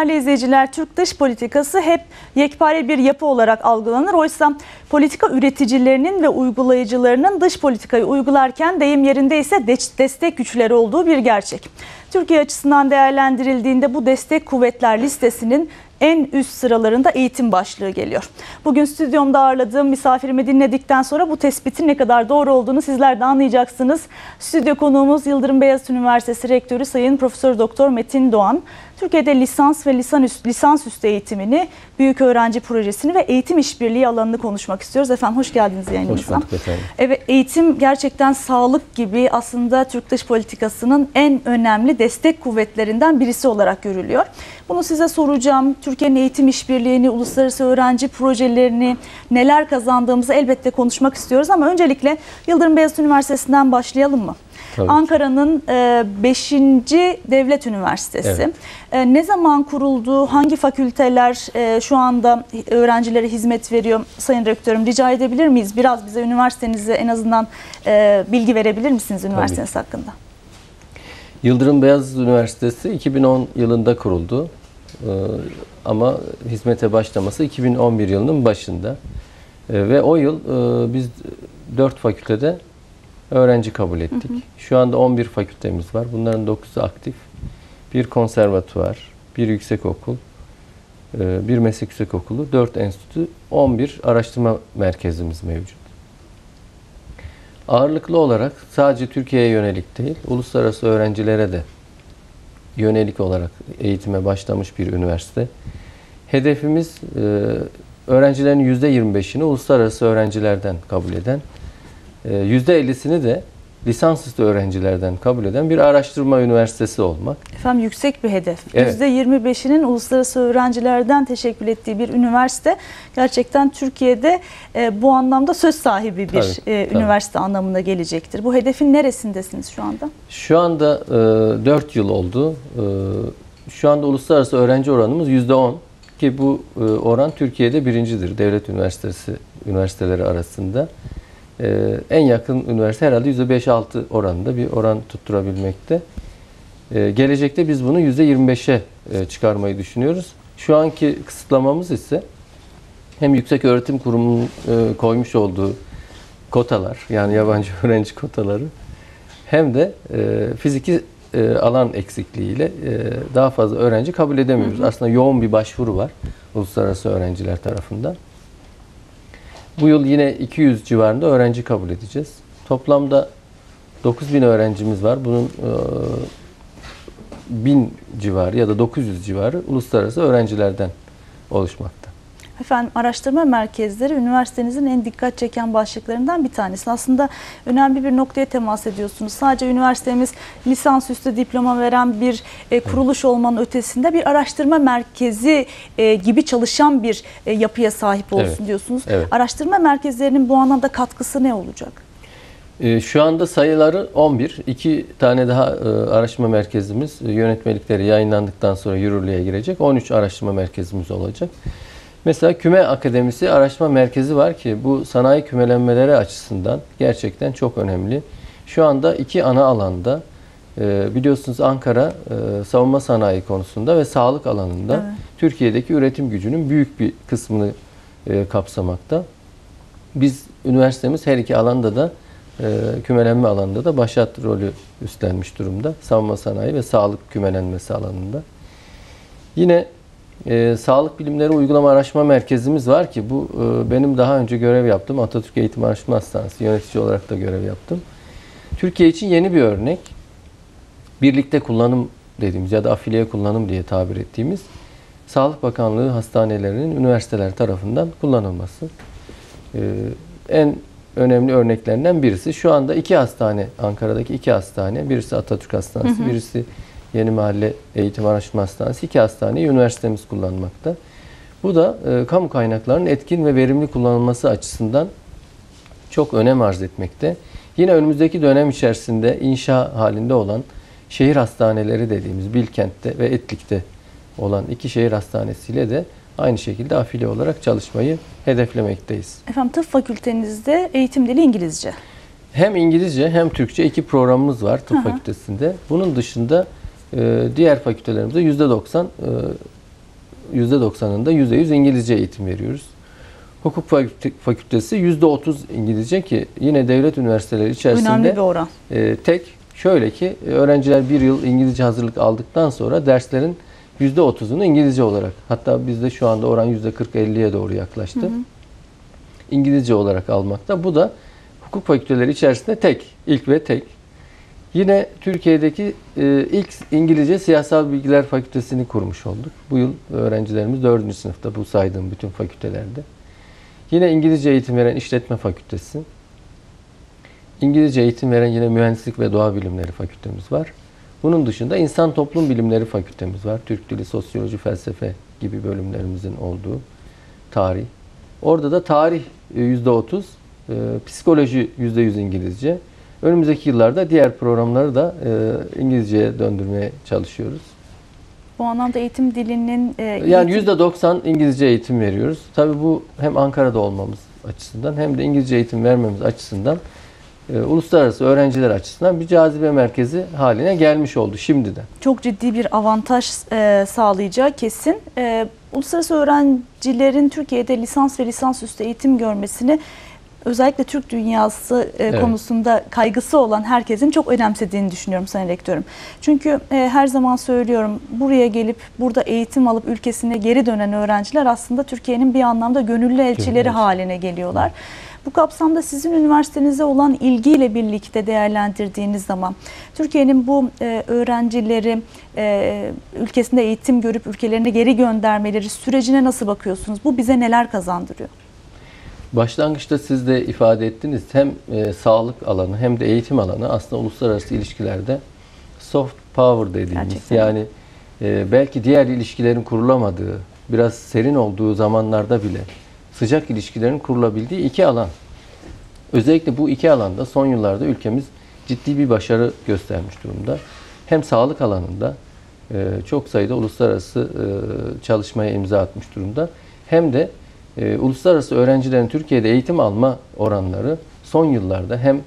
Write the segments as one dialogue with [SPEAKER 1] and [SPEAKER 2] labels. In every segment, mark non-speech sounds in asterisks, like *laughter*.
[SPEAKER 1] Değerli izleyiciler, Türk dış politikası hep yekpare bir yapı olarak algılanır. Oysa politika üreticilerinin ve uygulayıcılarının dış politikayı uygularken deyim yerinde ise destek güçleri olduğu bir gerçek. Türkiye açısından değerlendirildiğinde bu destek kuvvetler listesinin en üst sıralarında eğitim başlığı geliyor. Bugün stüdyomda ağırladığım misafirimi dinledikten sonra bu tespitin ne kadar doğru olduğunu sizler de anlayacaksınız. Stüdyo konuğumuz Yıldırım Beyazıt Üniversitesi Rektörü Sayın Profesör Doktor Metin Doğan. Türkiye'de lisans ve lisans, lisans üstü eğitimini, büyük öğrenci projesini ve eğitim işbirliği alanını konuşmak istiyoruz. Efendim hoş geldiniz yayınımıza.
[SPEAKER 2] Hoş bulduk efendim.
[SPEAKER 1] Evet, eğitim gerçekten sağlık gibi aslında Türk dış politikasının en önemli destek kuvvetlerinden birisi olarak görülüyor. Bunu size soracağım. Türkiye'nin eğitim işbirliğini, uluslararası öğrenci projelerini, neler kazandığımızı elbette konuşmak istiyoruz. Ama öncelikle Yıldırım Beyazıt Üniversitesi'nden başlayalım mı? Ankara'nın 5. Devlet Üniversitesi.
[SPEAKER 2] Evet.
[SPEAKER 1] E, ne zaman kuruldu? Hangi fakülteler e, şu anda öğrencilere hizmet veriyor? Sayın Rektörüm rica edebilir miyiz? Biraz bize üniversitenizi en azından e, bilgi verebilir misiniz üniversiteniz hakkında?
[SPEAKER 2] Yıldırım Beyazıt Üniversitesi 2010 yılında kuruldu. Ama hizmete başlaması 2011 yılının başında. Ve o yıl biz 4 fakültede öğrenci kabul ettik. Hı hı. Şu anda 11 fakültemiz var. Bunların 9'u aktif. Bir konservatuvar, bir yüksekokul, e, bir meslek yüksekokulu, 4 enstitü, 11 araştırma merkezimiz mevcut. Ağırlıklı olarak sadece Türkiye'ye yönelik değil, uluslararası öğrencilere de yönelik olarak eğitime başlamış bir üniversite. Hedefimiz e, öğrencilerin %25'ini uluslararası öğrencilerden kabul eden %50'sini ee, de lisansüstü öğrencilerden kabul eden bir araştırma üniversitesi olmak.
[SPEAKER 1] Efendim yüksek bir hedef.
[SPEAKER 2] Evet.
[SPEAKER 1] %25'inin uluslararası öğrencilerden teşekkül ettiği bir üniversite gerçekten Türkiye'de e, bu anlamda söz sahibi bir
[SPEAKER 2] tabii,
[SPEAKER 1] e,
[SPEAKER 2] tabii.
[SPEAKER 1] üniversite anlamına gelecektir. Bu hedefin neresindesiniz şu anda?
[SPEAKER 2] Şu anda e, 4 yıl oldu. E, şu anda uluslararası öğrenci oranımız %10 ki bu e, oran Türkiye'de birincidir devlet üniversitesi üniversiteleri arasında. Ee, en yakın üniversite herhalde %5-6 oranında bir oran tutturabilmekte. Ee, gelecekte biz bunu %25'e e, çıkarmayı düşünüyoruz. Şu anki kısıtlamamız ise hem Yüksek Öğretim Kurumu'nun e, koymuş olduğu kotalar yani yabancı *laughs* öğrenci kotaları hem de e, fiziki e, alan eksikliğiyle e, daha fazla öğrenci kabul edemiyoruz. Hı hı. Aslında yoğun bir başvuru var uluslararası öğrenciler tarafından. Bu yıl yine 200 civarında öğrenci kabul edeceğiz. Toplamda 9000 öğrencimiz var. Bunun e, 1000 civarı ya da 900 civarı uluslararası öğrencilerden oluşmakta.
[SPEAKER 1] Efendim araştırma merkezleri üniversitenizin en dikkat çeken başlıklarından bir tanesi. Aslında önemli bir noktaya temas ediyorsunuz. Sadece üniversitemiz lisansüstü diploma veren bir e, kuruluş olmanın ötesinde bir araştırma merkezi e, gibi çalışan bir e, yapıya sahip olsun
[SPEAKER 2] evet.
[SPEAKER 1] diyorsunuz.
[SPEAKER 2] Evet.
[SPEAKER 1] Araştırma merkezlerinin bu anlamda katkısı ne olacak?
[SPEAKER 2] E, şu anda sayıları 11. İki tane daha e, araştırma merkezimiz e, yönetmelikleri yayınlandıktan sonra yürürlüğe girecek. 13 araştırma merkezimiz olacak. Mesela Küme Akademisi Araştırma Merkezi var ki bu sanayi kümelenmeleri açısından gerçekten çok önemli. Şu anda iki ana alanda e, biliyorsunuz Ankara e, savunma sanayi konusunda ve sağlık alanında evet. Türkiye'deki üretim gücünün büyük bir kısmını e, kapsamakta. Biz üniversitemiz her iki alanda da kümelenme alanında da başat rolü üstlenmiş durumda. Savunma sanayi ve sağlık kümelenmesi alanında. Yine e, Sağlık Bilimleri Uygulama Araştırma Merkezimiz var ki bu e, benim daha önce görev yaptım. Atatürk Eğitim Araştırma Hastanesi yönetici olarak da görev yaptım. Türkiye için yeni bir örnek. Birlikte kullanım dediğimiz ya da afiliye kullanım diye tabir ettiğimiz Sağlık Bakanlığı hastanelerinin üniversiteler tarafından kullanılması. E, en önemli örneklerinden birisi. Şu anda iki hastane, Ankara'daki iki hastane. Birisi Atatürk Hastanesi, hı hı. birisi Yeni Mahalle Eğitim Araştırma Hastanesi iki hastaneyi üniversitemiz kullanmakta. Bu da e, kamu kaynaklarının etkin ve verimli kullanılması açısından çok önem arz etmekte. Yine önümüzdeki dönem içerisinde inşa halinde olan şehir hastaneleri dediğimiz Bilkent'te ve Etlik'te olan iki şehir hastanesiyle de aynı şekilde afili olarak çalışmayı hedeflemekteyiz.
[SPEAKER 1] Efendim tıp fakültenizde eğitim dili İngilizce.
[SPEAKER 2] Hem İngilizce hem Türkçe iki programımız var tıp Aha. fakültesinde. Bunun dışında ee, diğer fakültelerimizde %90 e, %90'ında %100 İngilizce eğitim veriyoruz. Hukuk fakülte- fakültesi %30 İngilizce ki yine devlet üniversiteleri içerisinde
[SPEAKER 1] Önemli bir oran.
[SPEAKER 2] e, tek şöyle ki e, öğrenciler bir yıl İngilizce hazırlık aldıktan sonra derslerin %30'unu İngilizce olarak hatta bizde şu anda oran %40-50'ye doğru yaklaştı. İngilizce olarak almakta. Bu da hukuk fakülteleri içerisinde tek, ilk ve tek. Yine Türkiye'deki e, ilk İngilizce Siyasal Bilgiler Fakültesini kurmuş olduk. Bu yıl öğrencilerimiz 4. sınıfta bu saydığım bütün fakültelerde. Yine İngilizce eğitim veren İşletme Fakültesi. İngilizce eğitim veren yine Mühendislik ve Doğa Bilimleri Fakültemiz var. Bunun dışında İnsan Toplum Bilimleri Fakültemiz var. Türk Dili, Sosyoloji, Felsefe gibi bölümlerimizin olduğu tarih. Orada da tarih e, %30, e, psikoloji %100 İngilizce. Önümüzdeki yıllarda diğer programları da e, İngilizceye döndürmeye çalışıyoruz.
[SPEAKER 1] Bu anlamda eğitim dilinin e,
[SPEAKER 2] Yani
[SPEAKER 1] eğitim-
[SPEAKER 2] %90 İngilizce eğitim veriyoruz. Tabii bu hem Ankara'da olmamız açısından hem de İngilizce eğitim vermemiz açısından e, uluslararası öğrenciler açısından bir cazibe merkezi haline gelmiş oldu şimdiden.
[SPEAKER 1] çok ciddi bir avantaj e, sağlayacağı kesin. E, uluslararası öğrencilerin Türkiye'de lisans ve lisansüstü eğitim görmesini özellikle Türk dünyası e,
[SPEAKER 2] Evet.
[SPEAKER 1] konusunda kaygısı olan herkesin çok önemsediğini düşünüyorum Sayın Rektörüm. Çünkü e, her zaman söylüyorum buraya gelip burada eğitim alıp ülkesine geri dönen öğrenciler aslında Türkiye'nin bir anlamda gönüllü elçileri
[SPEAKER 2] elçisi.
[SPEAKER 1] haline geliyorlar. Bu kapsamda sizin üniversitenize olan ilgiyle birlikte değerlendirdiğiniz zaman Türkiye'nin bu e, öğrencileri e, ülkesinde eğitim görüp ülkelerine geri göndermeleri sürecine nasıl bakıyorsunuz? Bu bize neler kazandırıyor?
[SPEAKER 2] Başlangıçta siz de ifade ettiniz. Hem e, sağlık alanı hem de eğitim alanı aslında uluslararası ilişkilerde soft power dediğimiz
[SPEAKER 1] Gerçekten.
[SPEAKER 2] yani e, belki diğer ilişkilerin kurulamadığı, biraz serin olduğu zamanlarda bile sıcak ilişkilerin kurulabildiği iki alan. Özellikle bu iki alanda son yıllarda ülkemiz ciddi bir başarı göstermiş durumda. Hem sağlık alanında e, çok sayıda uluslararası e, çalışmaya imza atmış durumda. Hem de e, uluslararası öğrencilerin Türkiye'de eğitim alma oranları son yıllarda hem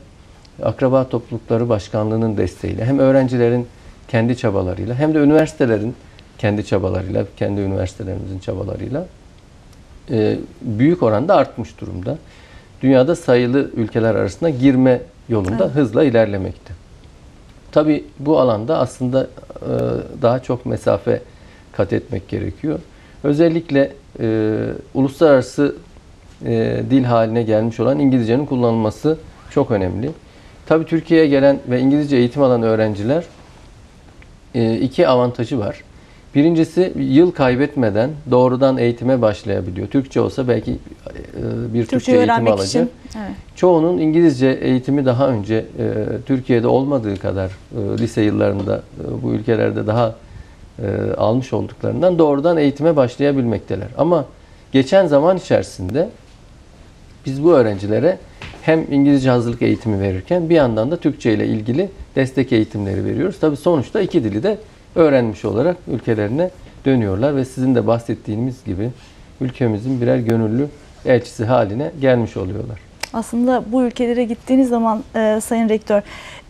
[SPEAKER 2] akraba toplulukları başkanlığının desteğiyle hem öğrencilerin kendi çabalarıyla hem de üniversitelerin kendi çabalarıyla, kendi üniversitelerimizin çabalarıyla e, büyük oranda artmış durumda. Dünyada sayılı ülkeler arasında girme yolunda
[SPEAKER 1] Evet.
[SPEAKER 2] hızla ilerlemekte. Tabi bu alanda aslında e, daha çok mesafe kat etmek gerekiyor. Özellikle e, uluslararası e, dil haline gelmiş olan İngilizcenin kullanılması çok önemli. Tabi Türkiye'ye gelen ve İngilizce eğitim alan öğrenciler e, iki avantajı var. Birincisi yıl kaybetmeden doğrudan eğitime başlayabiliyor. Türkçe olsa belki e, bir Türkçe,
[SPEAKER 1] Türkçe
[SPEAKER 2] eğitimi alacak.
[SPEAKER 1] için. Evet.
[SPEAKER 2] Çoğunun İngilizce eğitimi daha önce e, Türkiye'de olmadığı kadar e, lise yıllarında e, bu ülkelerde daha e, almış olduklarından doğrudan eğitime başlayabilmekteler. Ama geçen zaman içerisinde biz bu öğrencilere hem İngilizce hazırlık eğitimi verirken bir yandan da Türkçe ile ilgili destek eğitimleri veriyoruz. Tabii sonuçta iki dili de öğrenmiş olarak ülkelerine dönüyorlar ve sizin de bahsettiğiniz gibi ülkemizin birer gönüllü elçisi haline gelmiş oluyorlar.
[SPEAKER 1] Aslında bu ülkelere gittiğiniz zaman e, Sayın Rektör,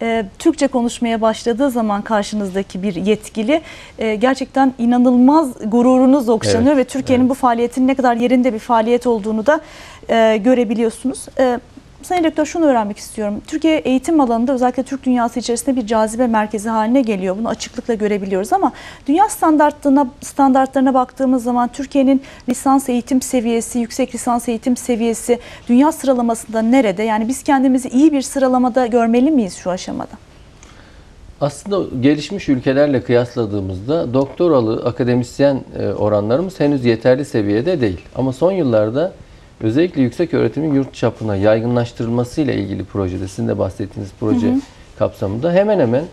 [SPEAKER 1] e, Türkçe konuşmaya başladığı zaman karşınızdaki bir yetkili e, gerçekten inanılmaz gururunuz okşanıyor
[SPEAKER 2] Evet,
[SPEAKER 1] ve Türkiye'nin
[SPEAKER 2] evet.
[SPEAKER 1] bu faaliyetin ne kadar yerinde bir faaliyet olduğunu da e, görebiliyorsunuz. E, Sayın Rektör şunu öğrenmek istiyorum. Türkiye eğitim alanında özellikle Türk dünyası içerisinde bir cazibe merkezi haline geliyor. Bunu açıklıkla görebiliyoruz ama dünya standartlarına standartlarına baktığımız zaman Türkiye'nin lisans eğitim seviyesi, yüksek lisans eğitim seviyesi dünya sıralamasında nerede? Yani biz kendimizi iyi bir sıralamada görmeli miyiz şu aşamada?
[SPEAKER 2] Aslında gelişmiş ülkelerle kıyasladığımızda doktoralı akademisyen e, oranlarımız henüz yeterli seviyede değil. Ama son yıllarda özellikle yüksek öğretimin yurt çapına yaygınlaştırılmasıyla ilgili projede, sizin de bahsettiğiniz proje kapsamında hemen hemen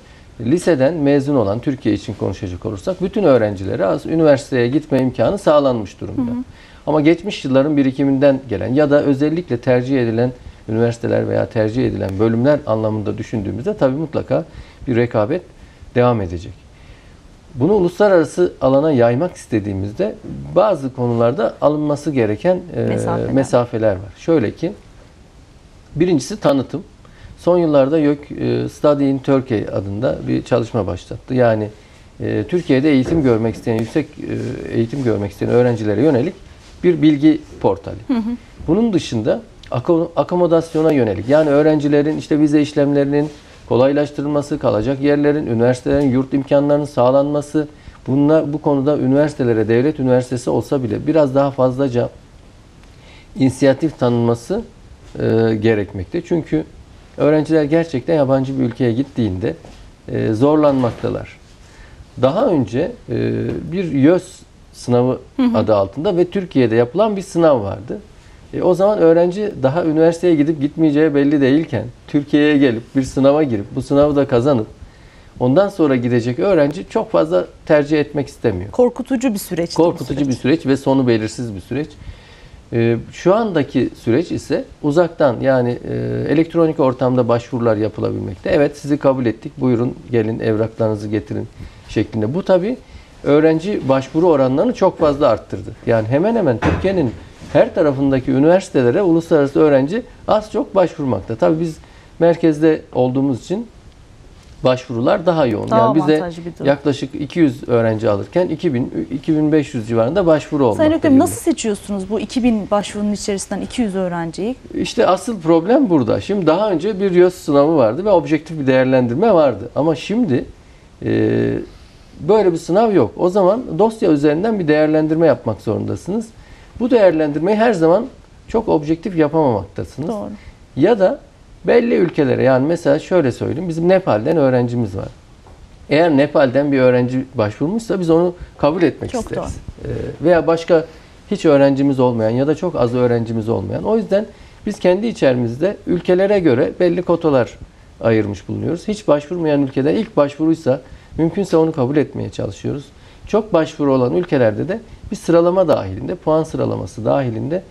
[SPEAKER 2] liseden mezun olan Türkiye için konuşacak olursak bütün öğrencilere az üniversiteye gitme imkanı sağlanmış durumda. Ama geçmiş yılların birikiminden gelen ya da özellikle tercih edilen üniversiteler veya tercih edilen bölümler anlamında düşündüğümüzde tabii mutlaka bir rekabet devam edecek. Bunu uluslararası alana yaymak istediğimizde bazı konularda alınması gereken e,
[SPEAKER 1] Mesafeler.
[SPEAKER 2] mesafeler var. Şöyle ki birincisi tanıtım. Son yıllarda YÖK e, Study in Turkey adında bir çalışma başlattı. Yani e, Türkiye'de eğitim görmek isteyen, yüksek e, eğitim görmek isteyen öğrencilere yönelik bir bilgi portali. Bunun dışında ako- akomodasyona yönelik yani öğrencilerin işte vize işlemlerinin kolaylaştırılması, kalacak yerlerin, üniversitelerin yurt imkanlarının sağlanması, bunlar bu konuda üniversitelere devlet üniversitesi olsa bile biraz daha fazlaca inisiyatif tanınması e, gerekmekte. Çünkü öğrenciler gerçekten yabancı bir ülkeye gittiğinde e, zorlanmaktalar. Daha önce e, bir YÖS sınavı adı altında ve Türkiye'de yapılan bir sınav vardı. E, o zaman öğrenci daha üniversiteye gidip gitmeyeceği belli değilken Türkiye'ye gelip bir sınava girip bu sınavı da kazanıp ondan sonra gidecek öğrenci çok fazla tercih etmek istemiyor.
[SPEAKER 1] Korkutucu bir süreç.
[SPEAKER 2] Korkutucu bir süreç ve sonu belirsiz bir süreç. Ee, Şu andaki süreç ise uzaktan yani e, elektronik ortamda başvurular yapılabilmekte. Evet sizi kabul ettik. Buyurun gelin evraklarınızı getirin şeklinde. Bu tabi öğrenci başvuru oranlarını çok fazla arttırdı. Yani hemen hemen Türkiye'nin her tarafındaki üniversitelere uluslararası öğrenci az çok başvurmakta. Tabi biz merkezde olduğumuz için başvurular daha yoğun.
[SPEAKER 1] Daha
[SPEAKER 2] yani bize yaklaşık 200 öğrenci alırken 2000 2500 civarında başvuru olmakta.
[SPEAKER 1] Sayın Öktem nasıl seçiyorsunuz bu 2000 başvurunun içerisinden 200 öğrenciyi?
[SPEAKER 2] İşte asıl problem burada. Şimdi daha önce bir YÖS sınavı vardı ve objektif bir değerlendirme vardı. Ama şimdi e, böyle bir sınav yok. O zaman dosya üzerinden bir değerlendirme yapmak zorundasınız. Bu değerlendirmeyi her zaman çok objektif yapamamaktasınız.
[SPEAKER 1] Doğru.
[SPEAKER 2] Ya da belli ülkelere yani mesela şöyle söyleyeyim bizim Nepal'den öğrencimiz var. Eğer Nepal'den bir öğrenci başvurmuşsa biz onu kabul etmek
[SPEAKER 1] Çok
[SPEAKER 2] isteriz. Ee, veya başka hiç öğrencimiz olmayan ya da çok az öğrencimiz olmayan. O yüzden biz kendi içerimizde ülkelere göre belli kotalar ayırmış bulunuyoruz. Hiç başvurmayan ülkede ilk başvuruysa mümkünse onu kabul etmeye çalışıyoruz. Çok başvuru olan ülkelerde de bir sıralama dahilinde, puan sıralaması dahilinde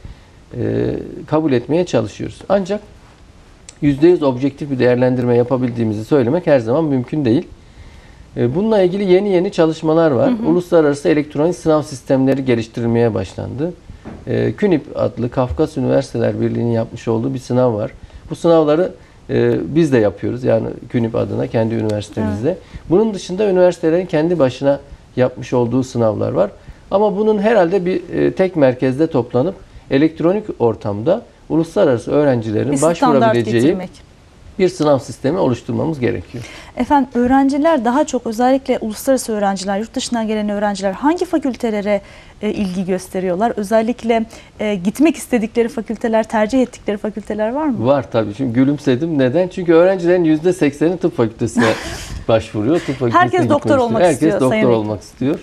[SPEAKER 2] e, kabul etmeye çalışıyoruz. Ancak %100 objektif bir değerlendirme yapabildiğimizi söylemek her zaman mümkün değil. E, Bununla ilgili yeni yeni çalışmalar var. Uluslararası elektronik sınav sistemleri geliştirilmeye başlandı. E, KÜNİP adlı Kafkas Üniversiteler Birliği'nin yapmış olduğu bir sınav var. Bu sınavları e, biz de yapıyoruz. Yani KÜNİP adına kendi üniversitemizde. Bunun dışında üniversitelerin kendi başına yapmış olduğu sınavlar var. Ama bunun herhalde bir e, tek merkezde toplanıp elektronik ortamda uluslararası öğrencilerin
[SPEAKER 1] Bir
[SPEAKER 2] başvurabileceği
[SPEAKER 1] getirmek.
[SPEAKER 2] bir sınav sistemi oluşturmamız gerekiyor.
[SPEAKER 1] Efendim öğrenciler daha çok özellikle uluslararası öğrenciler, yurt dışından gelen öğrenciler hangi fakültelere e, ilgi gösteriyorlar? Özellikle e, gitmek istedikleri fakülteler, tercih ettikleri fakülteler var mı?
[SPEAKER 2] Var tabii. Şimdi gülümsedim. Neden? Çünkü öğrencilerin %80'i tıp fakültesine *laughs* başvuruyor. Tıp fakültesine
[SPEAKER 1] Herkes doktor olmak
[SPEAKER 2] Herkes
[SPEAKER 1] istiyor,
[SPEAKER 2] doktor
[SPEAKER 1] Sayın
[SPEAKER 2] olmak istiyor.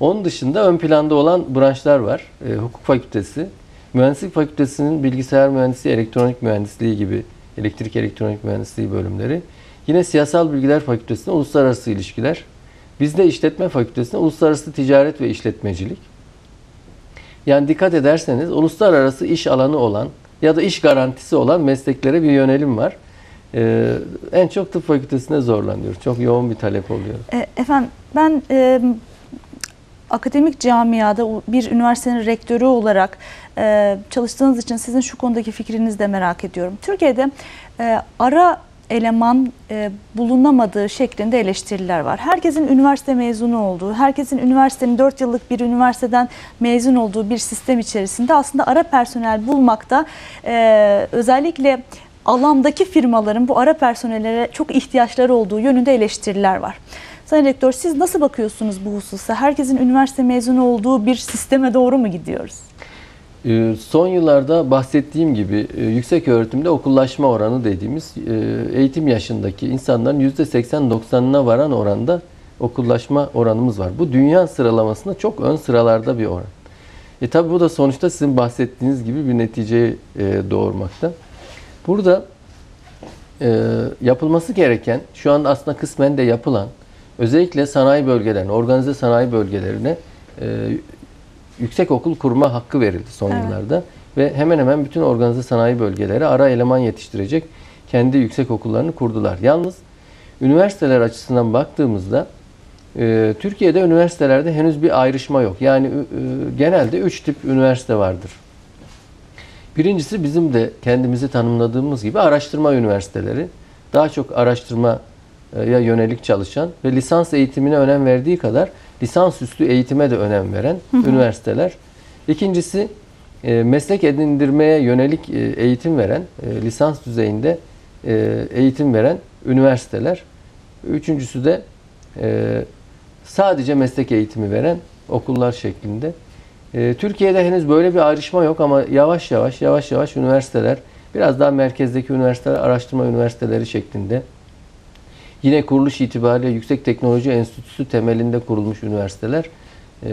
[SPEAKER 2] Onun dışında ön planda olan branşlar var. E, hukuk fakültesi, mühendislik fakültesinin bilgisayar mühendisliği, elektronik mühendisliği gibi elektrik elektronik mühendisliği bölümleri. Yine siyasal bilgiler fakültesinde uluslararası ilişkiler. Bizde işletme fakültesinde uluslararası ticaret ve işletmecilik. Yani dikkat ederseniz uluslararası iş alanı olan ya da iş garantisi olan mesleklere bir yönelim var. Ee, en çok tıp fakültesine zorlanıyoruz. Çok yoğun bir talep oluyor.
[SPEAKER 1] E, efendim ben e, akademik camiada bir üniversitenin rektörü olarak e, çalıştığınız için sizin şu konudaki fikrinizi de merak ediyorum. Türkiye'de e, ara eleman e, bulunamadığı şeklinde eleştiriler var. Herkesin üniversite mezunu olduğu, herkesin üniversitenin 4 yıllık bir üniversiteden mezun olduğu bir sistem içerisinde aslında ara personel bulmakta e, özellikle alandaki firmaların bu ara personellere çok ihtiyaçları olduğu yönünde eleştiriler var. Sayın Rektör siz nasıl bakıyorsunuz bu hususa? Herkesin üniversite mezunu olduğu bir sisteme doğru mu gidiyoruz?
[SPEAKER 2] Ee, Son yıllarda bahsettiğim gibi e, yüksek öğretimde okullaşma oranı dediğimiz e, eğitim yaşındaki insanların %80-90'ına varan oranda okullaşma oranımız var. Bu dünya sıralamasında çok ön sıralarda bir oran. E tabi bu da sonuçta sizin bahsettiğiniz gibi bir neticeye e, doğurmakta. Burada yapılması gereken, şu an aslında kısmen de yapılan, özellikle sanayi bölgelerine, organize sanayi bölgelerine e, yüksek okul kurma hakkı verildi son
[SPEAKER 1] Evet.
[SPEAKER 2] yıllarda. Ve hemen hemen bütün organize sanayi bölgeleri ara eleman yetiştirecek kendi yüksek okullarını kurdular. Yalnız üniversiteler açısından baktığımızda e, Türkiye'de üniversitelerde henüz bir ayrışma yok. Yani e, genelde üç tip üniversite vardır. Birincisi bizim de kendimizi tanımladığımız gibi araştırma üniversiteleri. Daha çok araştırma yönelik çalışan ve lisans eğitimine önem verdiği kadar lisansüstü eğitime de önem veren üniversiteler. İkincisi e, meslek edindirmeye yönelik e, eğitim veren, e, lisans düzeyinde eğitim veren üniversiteler. Üçüncüsü de sadece meslek eğitimi veren okullar şeklinde. Türkiye'de henüz böyle bir ayrışma yok ama yavaş yavaş yavaş yavaş üniversiteler biraz daha merkezdeki üniversiteler, araştırma üniversiteleri şeklinde yine kuruluş itibariyle Yüksek Teknoloji Enstitüsü temelinde kurulmuş üniversiteler,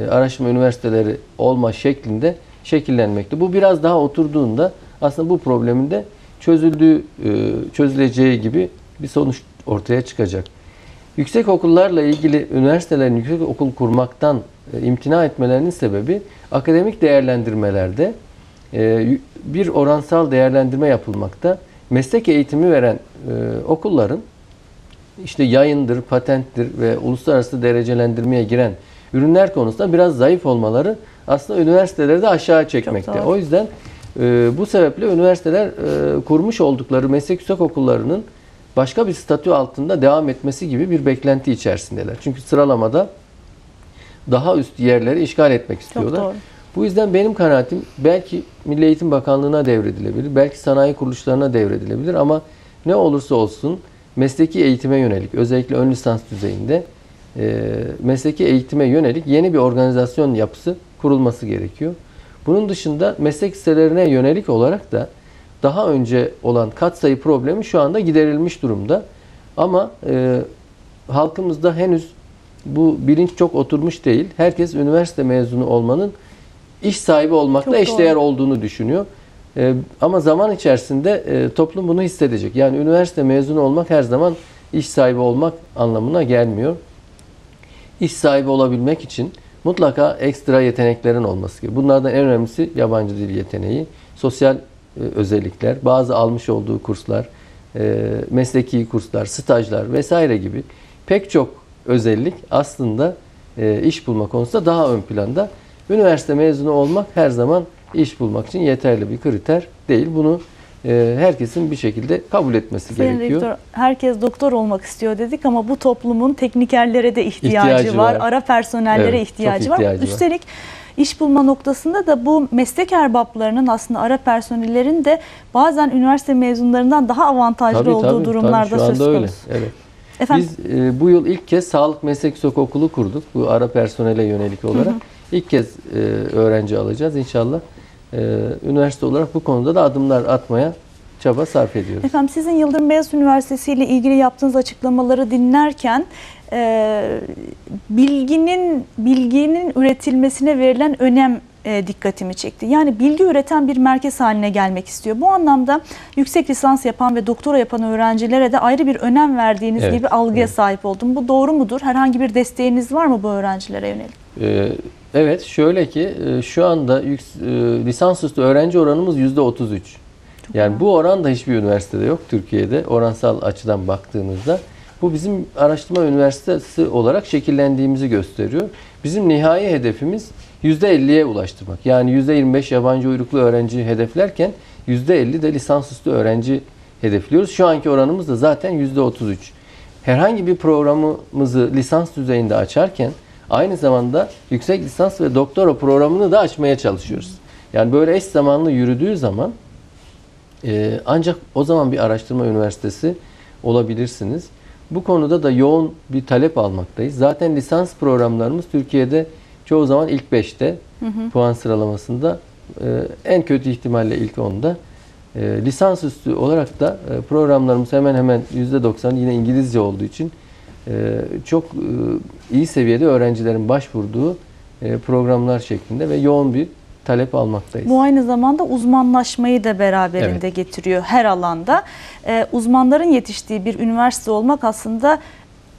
[SPEAKER 2] araştırma üniversiteleri olma şeklinde şekillenmekte. Bu biraz daha oturduğunda aslında bu problemin de çözüldüğü, e, çözüleceği gibi bir sonuç ortaya çıkacak. Yüksek okullarla ilgili üniversitelerin yüksek okul kurmaktan e, imtina etmelerinin sebebi akademik değerlendirmelerde e, bir oransal değerlendirme yapılmakta. Meslek eğitimi veren okulların işte yayındır, patenttir ve uluslararası derecelendirmeye giren ürünler konusunda biraz zayıf olmaları aslında üniversiteleri de aşağı çekmekte. O yüzden e, bu sebeple üniversiteler e, kurmuş oldukları meslek yüksek okullarının başka bir statü altında devam etmesi gibi bir beklenti içerisindeler. Çünkü sıralamada daha üst yerleri işgal etmek istiyorlar. Bu yüzden benim kanaatim belki Milli Eğitim Bakanlığı'na devredilebilir, belki sanayi kuruluşlarına devredilebilir ama ne olursa olsun mesleki eğitime yönelik özellikle ön lisans düzeyinde e, mesleki eğitime yönelik yeni bir organizasyon yapısı kurulması gerekiyor. Bunun dışında meslek liselerine yönelik olarak da daha önce olan katsayı problemi şu anda giderilmiş durumda. Ama e, halkımızda henüz bu bilinç çok oturmuş değil. Herkes üniversite mezunu olmanın iş sahibi olmakla çok eşdeğer doğru. olduğunu düşünüyor. E, ama zaman içerisinde e, toplum bunu hissedecek. Yani üniversite mezunu olmak her zaman iş sahibi olmak anlamına gelmiyor. İş sahibi olabilmek için mutlaka ekstra yeteneklerin olması gerekiyor. Bunlardan en önemlisi yabancı dil yeteneği, sosyal e, özellikler, bazı almış olduğu kurslar, e, mesleki kurslar, stajlar vesaire gibi pek çok özellik aslında e, iş bulma konusunda daha ön planda. Üniversite mezunu olmak her zaman iş bulmak için yeterli bir kriter değil. Bunu e, herkesin bir şekilde kabul etmesi
[SPEAKER 1] Sayın
[SPEAKER 2] gerekiyor.
[SPEAKER 1] Rektör, herkes doktor olmak istiyor dedik ama bu toplumun teknikerlere de ihtiyacı, ihtiyacı var, var, ara personellere evet, ihtiyacı, var. ihtiyacı var. Üstelik iş bulma noktasında da bu meslek erbaplarının aslında ara personellerin de bazen üniversite mezunlarından daha avantajlı tabii, olduğu tabii, durumlarda tabii, şu anda söz konusu.
[SPEAKER 2] Öyle. Evet. Efendim? Biz e, bu yıl ilk kez Sağlık Meslek Yüksek Okulu kurduk. Bu ara personele yönelik olarak. Hı hı. İlk kez e, öğrenci alacağız inşallah üniversite olarak bu konuda da adımlar atmaya çaba sarf ediyoruz.
[SPEAKER 1] Efendim sizin Yıldırım Beyazıt Üniversitesi ile ilgili yaptığınız açıklamaları dinlerken e, bilginin bilginin üretilmesine verilen önem e, dikkatimi çekti. Yani bilgi üreten bir merkez haline gelmek istiyor. Bu anlamda yüksek lisans yapan ve doktora yapan öğrencilere de ayrı bir önem verdiğiniz evet, gibi algıya evet. sahip oldum. Bu doğru mudur? Herhangi bir desteğiniz var mı bu öğrencilere yönelik?
[SPEAKER 2] Ee, Evet şöyle ki e, şu anda yük, e, lisansüstü öğrenci oranımız yüzde 33. Yani bu oran da hiçbir üniversitede yok Türkiye'de oransal açıdan baktığımızda. Bu bizim araştırma üniversitesi olarak şekillendiğimizi gösteriyor. Bizim nihai hedefimiz %50'ye ulaştırmak. Yani %25 yabancı uyruklu öğrenci hedeflerken %50 de lisansüstü öğrenci hedefliyoruz. Şu anki oranımız da zaten %33. Herhangi bir programımızı lisans düzeyinde açarken Aynı zamanda yüksek lisans ve doktora programını da açmaya çalışıyoruz. Yani böyle eş zamanlı yürüdüğü zaman e, ancak o zaman bir araştırma üniversitesi olabilirsiniz. Bu konuda da yoğun bir talep almaktayız. Zaten lisans programlarımız Türkiye'de çoğu zaman ilk 5'te hı hı. puan sıralamasında e, en kötü ihtimalle ilk 10'da. E, lisansüstü olarak da e, programlarımız hemen hemen %90 yine İngilizce olduğu için çok e, iyi seviyede öğrencilerin başvurduğu e, programlar şeklinde ve yoğun bir talep almaktayız.
[SPEAKER 1] Bu aynı zamanda uzmanlaşmayı da beraberinde evet. getiriyor her alanda. Ee, uzmanların yetiştiği bir üniversite olmak aslında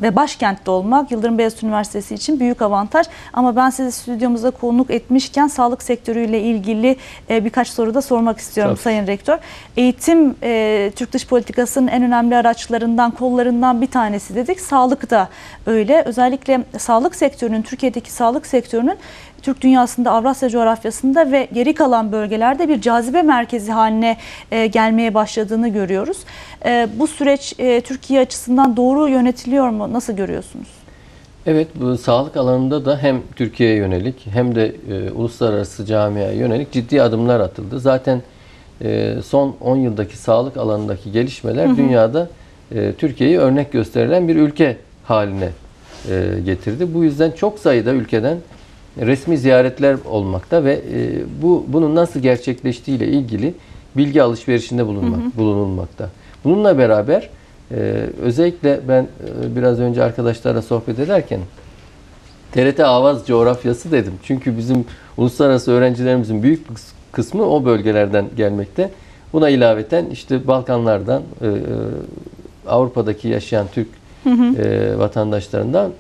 [SPEAKER 1] ve başkentte olmak Yıldırım Beyazıt Üniversitesi için büyük avantaj. Ama ben sizi stüdyomuza konuk etmişken sağlık sektörüyle ilgili e, birkaç soru da sormak istiyorum Tabii. Sayın Rektör. Eğitim e, Türk dış politikasının en önemli araçlarından, kollarından bir tanesi dedik. Sağlık da öyle. Özellikle sağlık sektörünün, Türkiye'deki sağlık sektörünün Türk dünyasında, Avrasya coğrafyasında ve geri kalan bölgelerde bir cazibe merkezi haline e, gelmeye başladığını görüyoruz. E, bu süreç e, Türkiye açısından doğru yönetiliyor mu? Nasıl görüyorsunuz?
[SPEAKER 2] Evet, bu sağlık alanında da hem Türkiye'ye yönelik hem de e, uluslararası camiaya yönelik ciddi adımlar atıldı. Zaten e, son 10 yıldaki sağlık alanındaki gelişmeler hı hı. dünyada e, Türkiye'yi örnek gösterilen bir ülke haline e, getirdi. Bu yüzden çok sayıda ülkeden resmi ziyaretler olmakta ve e, bu bunun nasıl gerçekleştiği ile ilgili bilgi alışverişinde bulunmak, hı hı. bulunulmakta. Bununla beraber e, özellikle ben e, biraz önce arkadaşlarla sohbet ederken TRT Avaz coğrafyası dedim. Çünkü bizim uluslararası öğrencilerimizin büyük kısmı o bölgelerden gelmekte. Buna ilaveten işte Balkanlardan, e, Avrupa'daki yaşayan Türk hı hı. E, vatandaşlarından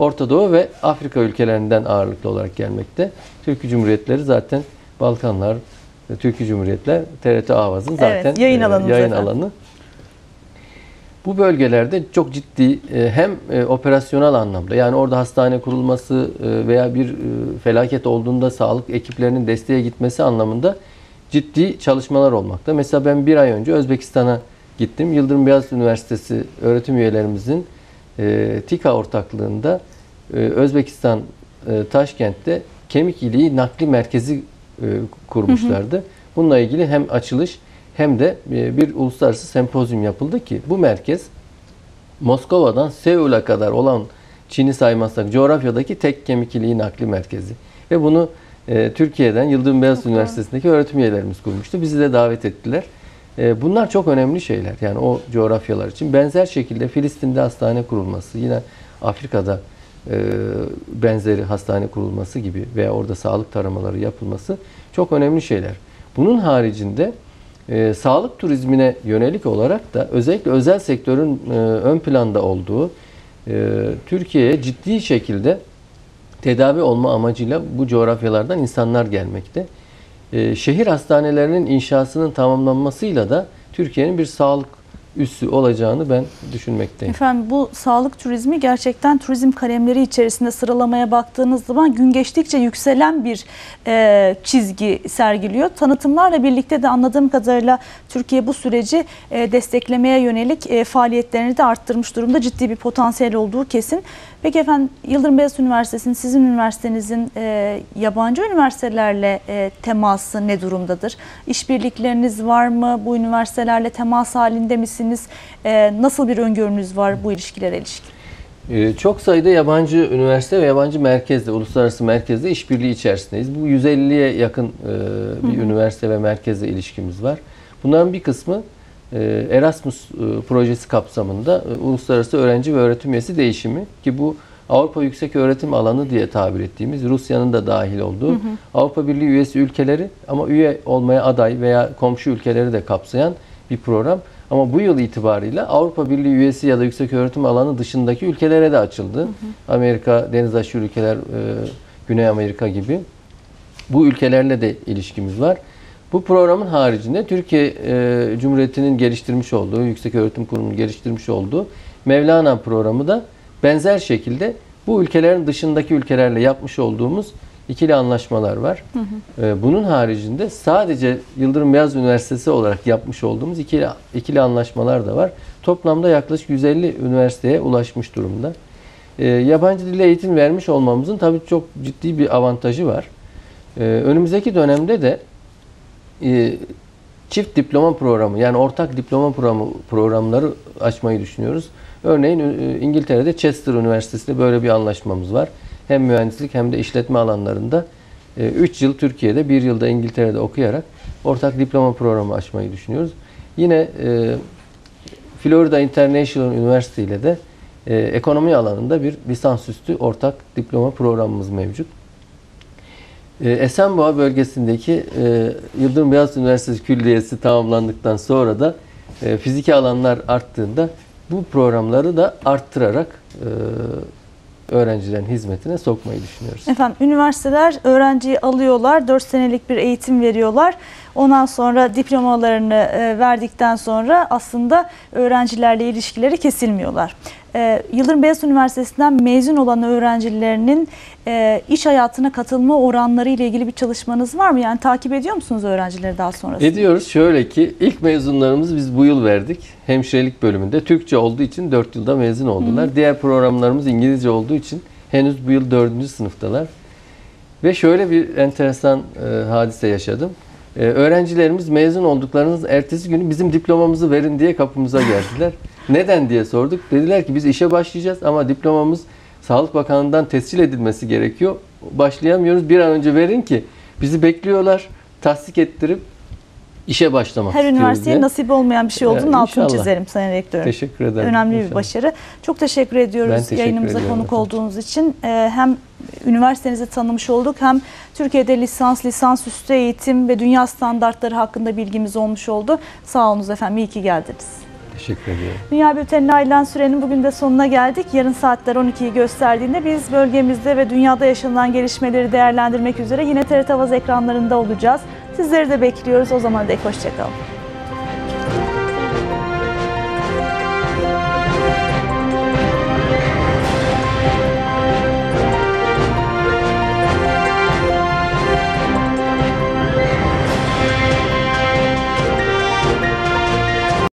[SPEAKER 2] Orta Doğu ve Afrika ülkelerinden ağırlıklı olarak gelmekte. Türkiye Cumhuriyetleri zaten Balkanlar, Türkiye Cumhuriyetler, TRT Avaz'ın zaten
[SPEAKER 1] evet, yayın,
[SPEAKER 2] alanı, e, yayın alanı. Bu bölgelerde çok ciddi e, hem e, operasyonel anlamda yani orada hastane kurulması veya bir felaket olduğunda sağlık ekiplerinin desteğe gitmesi anlamında ciddi çalışmalar olmakta. Mesela ben bir ay önce Özbekistan'a gittim. Yıldırım Beyazıt Üniversitesi öğretim üyelerimizin TİKA ortaklığında Özbekistan Taşkent'te kemik iliği nakli merkezi kurmuşlardı. Bununla ilgili hem açılış hem de e, bir uluslararası sempozyum yapıldı ki bu merkez Moskova'dan Seul'a kadar olan Çin'i saymazsak coğrafyadaki tek kemik iliği nakli merkezi. Ve bunu e, Türkiye'den Yıldırım Beyazıt Üniversitesi'ndeki öğretim üyelerimiz kurmuştu. Bizi de davet ettiler. E, bunlar çok önemli şeyler. Yani o coğrafyalar için. Benzer şekilde Filistin'de hastane kurulması, yine Afrika'da e, benzeri hastane kurulması gibi veya orada sağlık taramaları yapılması çok önemli şeyler. Bunun haricinde e, sağlık turizmine yönelik olarak da özellikle özel sektörün e, ön planda olduğu e, Türkiye'ye ciddi şekilde tedavi olma amacıyla bu coğrafyalardan insanlar gelmekte. E, şehir hastanelerinin inşasının tamamlanmasıyla da Türkiye'nin bir sağlık üssü olacağını ben düşünmekteyim.
[SPEAKER 1] Efendim bu sağlık turizmi gerçekten turizm kalemleri içerisinde sıralamaya baktığınız zaman gün geçtikçe yükselen bir e, çizgi sergiliyor. Tanıtımlarla birlikte de anladığım kadarıyla Türkiye bu süreci e, desteklemeye yönelik e, faaliyetlerini de arttırmış durumda. Ciddi bir potansiyel olduğu kesin. Peki efendim Yıldırım Beyazıt Üniversitesi'nin, sizin üniversitenizin e, yabancı üniversitelerle e, teması ne durumdadır? İşbirlikleriniz var mı? Bu üniversitelerle temas halinde misiniz? E, nasıl bir öngörünüz var bu ilişkilere ilişkin?
[SPEAKER 2] E, çok sayıda yabancı üniversite ve yabancı merkezde, uluslararası merkezde işbirliği içerisindeyiz. Bu 150'ye yakın e, bir üniversite ve merkezle ilişkimiz var. Bunların bir kısmı Erasmus e, projesi kapsamında e, uluslararası öğrenci ve öğretim üyesi değişimi ki bu Avrupa Yüksek Öğretim Alanı diye tabir ettiğimiz Rusya'nın da dahil olduğu hı hı. Avrupa Birliği üyesi ülkeleri ama üye olmaya aday veya komşu ülkeleri de kapsayan bir program. Ama bu yıl itibariyle Avrupa Birliği üyesi ya da yüksek öğretim alanı dışındaki ülkelere de açıldı. Hı hı. Amerika, deniz aşırı ülkeler, e, Güney Amerika gibi. Bu ülkelerle de ilişkimiz var. Bu programın haricinde Türkiye e, Cumhuriyeti'nin geliştirmiş olduğu, Yüksek Öğretim Kurumu'nun geliştirmiş olduğu Mevlana programı da benzer şekilde bu ülkelerin dışındaki ülkelerle yapmış olduğumuz ikili anlaşmalar var. Hı hı. E, bunun haricinde sadece Yıldırım Beyaz Üniversitesi olarak yapmış olduğumuz ikili, ikili anlaşmalar da var. Toplamda yaklaşık 150 üniversiteye ulaşmış durumda. E, yabancı dille eğitim vermiş olmamızın tabii çok ciddi bir avantajı var. E, önümüzdeki dönemde de e, çift diploma programı yani ortak diploma programı programları açmayı düşünüyoruz. Örneğin e, İngiltere'de Chester Üniversitesi'nde böyle bir anlaşmamız var. Hem mühendislik hem de işletme alanlarında 3 e, yıl Türkiye'de, 1 yılda İngiltere'de okuyarak ortak diploma programı açmayı düşünüyoruz. Yine Florida International University ile de ekonomi alanında bir lisansüstü ortak diploma programımız mevcut. Ee, Esenboğa bölgesindeki e, Yıldırım Beyazıt Üniversitesi Külliyesi tamamlandıktan sonra da e, fiziki alanlar arttığında bu programları da arttırarak e, öğrencilerin hizmetine sokmayı düşünüyoruz.
[SPEAKER 1] Efendim üniversiteler öğrenciyi alıyorlar, 4 senelik bir eğitim veriyorlar. Ondan sonra diplomalarını e, verdikten sonra aslında öğrencilerle ilişkileri kesilmiyorlar. E, Yıldırım Beyazıt Üniversitesi'nden mezun olan öğrencilerinin e, iş hayatına katılma oranları ile ilgili bir çalışmanız var mı? Yani takip ediyor musunuz öğrencileri daha sonrasında?
[SPEAKER 2] Ediyoruz. Şöyle ki ilk mezunlarımızı biz bu yıl verdik. Hemşirelik bölümünde. Türkçe olduğu için 4 yılda mezun oldular. Diğer programlarımız İngilizce olduğu için henüz bu yıl 4. sınıftalar. Ve şöyle bir enteresan e, hadise yaşadım. E, öğrencilerimiz mezun olduklarının ertesi günü bizim diplomamızı verin diye kapımıza geldiler. *laughs* Neden diye sorduk. Dediler ki biz işe başlayacağız ama diplomamız Sağlık Bakanlığı'ndan tescil edilmesi gerekiyor. Başlayamıyoruz. Bir an önce verin ki bizi bekliyorlar. Tasdik ettirip işe başlamak
[SPEAKER 1] Her üniversiteye
[SPEAKER 2] diye.
[SPEAKER 1] nasip olmayan bir şey olduğunu
[SPEAKER 2] Evet,
[SPEAKER 1] altını çizerim Sayın Rektörüm.
[SPEAKER 2] Teşekkür ederim.
[SPEAKER 1] Önemli bir
[SPEAKER 2] İnşallah.
[SPEAKER 1] başarı. Çok teşekkür ediyoruz
[SPEAKER 2] Ben teşekkür
[SPEAKER 1] yayınımıza konuk
[SPEAKER 2] efendim.
[SPEAKER 1] olduğunuz için. Ee, Hem üniversitenizi tanımış olduk hem Türkiye'de lisans, lisansüstü eğitim ve dünya standartları hakkında bilgimiz olmuş oldu. Sağ olunuz efendim, iyi ki geldiniz.
[SPEAKER 2] Teşekkür ediyorum.
[SPEAKER 1] Dünya Bülteni'ne ayrılan sürenin bugün de sonuna geldik. Yarın saatler 12'yi gösterdiğinde biz bölgemizde ve dünyada yaşanılan gelişmeleri değerlendirmek üzere yine TRT Havaz ekranlarında olacağız. Sizleri de bekliyoruz. O zaman dek hoşçakalın.